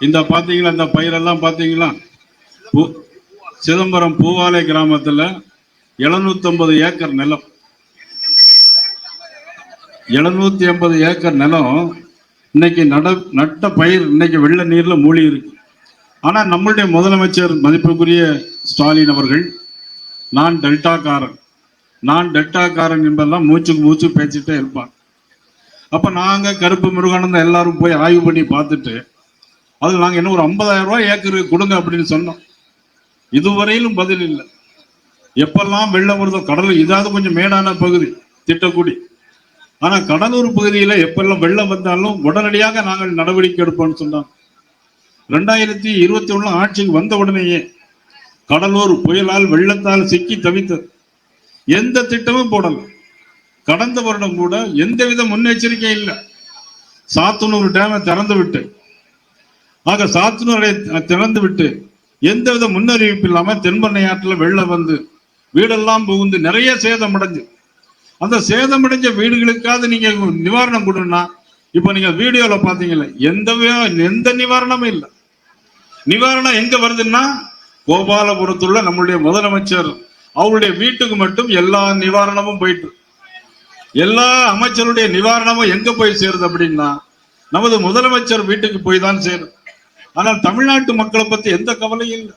இந்த பார்த்தீங்களா இந்த பயிரெல்லாம் பார்த்தீங்களா பூ- சிதம்பரம் பூவாலை கிராமத்தில் எழுநூத்தம்பது ஏக்கர் நிலம். 750 ஏக்கர் நிலம் இன்னைக்கு நட நட்ட பயிர் இன்னைக்கு வெள்ள நீர்ல மூழ்கி இருக்கு. ஆனா நம்மளுடைய முதலமைச்சர் மதிப்புக்குரிய ஸ்டாலின் அவர்கள் நான் டெல்டாக்காரன் நான் டெல்டாக்காரன் என்பதெல்லாம் மூச்சுக்கு மூச்சு பேச்சுட்டே இருப்பான். அப்ப நாங்க கருப்பு முருகானந்தம் எல்லாரும் போய் ஆய்வு பண்ணி பார்த்துட்டு அது நாங்க என்ன ஒரு 50000 ரூபாய் ஏக்கரு கொடுங்க அப்படின்னு சொன்னோம். இதுவரையிலும் பதில் இல்லை. எப்பெல்லாம் வெள்ளம் வருதோ கடலூர் இதாவது கொஞ்சம் மேடான பகுதி திட்டக்குடி. ஆனா கடலூர் பகுதியில எப்பெல்லாம் வெள்ளம் வந்தாலும் உடனடியாக நாங்கள் நடவடிக்கை எடுப்போம்னு சொன்னோம் ரெண்டாயிரத்தி இருபத்தி ஒண்ணு ஆட்சிக்கு வந்த உடனேயே கடலூர் புயலால் வெள்ளத்தால் சிக்கி தவித்தது. எந்த திட்டமும் போடல. கடந்த வருடம் கூட எந்தவித முன்னெச்சரிக்கையும் இல்லை. சாத்தனூர் டேமை திறந்து விட்டு ஆக சாத்தனூரை திறந்து விட்டு எந்தவித முன்னறிவிப்பு இல்லாமல் தென்பண்ணை ஆற்றுல வெள்ளம் வந்து வீடெல்லாம் புகுந்து நிறைய சேதம் அடைஞ்சு அந்த சேதமடைஞ்ச வீடுகளுக்காவது நீங்க நிவாரணம் கொடுன்னா இப்ப நீங்க வீடியோல பாத்தீங்கல்ல எந்த எந்த நிவாரணமும் இல்லை. நிவாரணம் எங்க வருதுன்னா கோபாலபுரத்துள்ள நம்மளுடைய முதலமைச்சர் அவருடைய வீட்டுக்கு மட்டும் எல்லா நிவாரணமும் போயிட்டு. எல்லா அமைச்சருடைய நிவாரணமும் எங்க போய் சேருது அப்படின்னா நமது முதலமைச்சர் வீட்டுக்கு போய் தான் சேரும். ஆனால் தமிழ்நாட்டு மக்களை பத்தி எந்த கவலையும் இல்லை.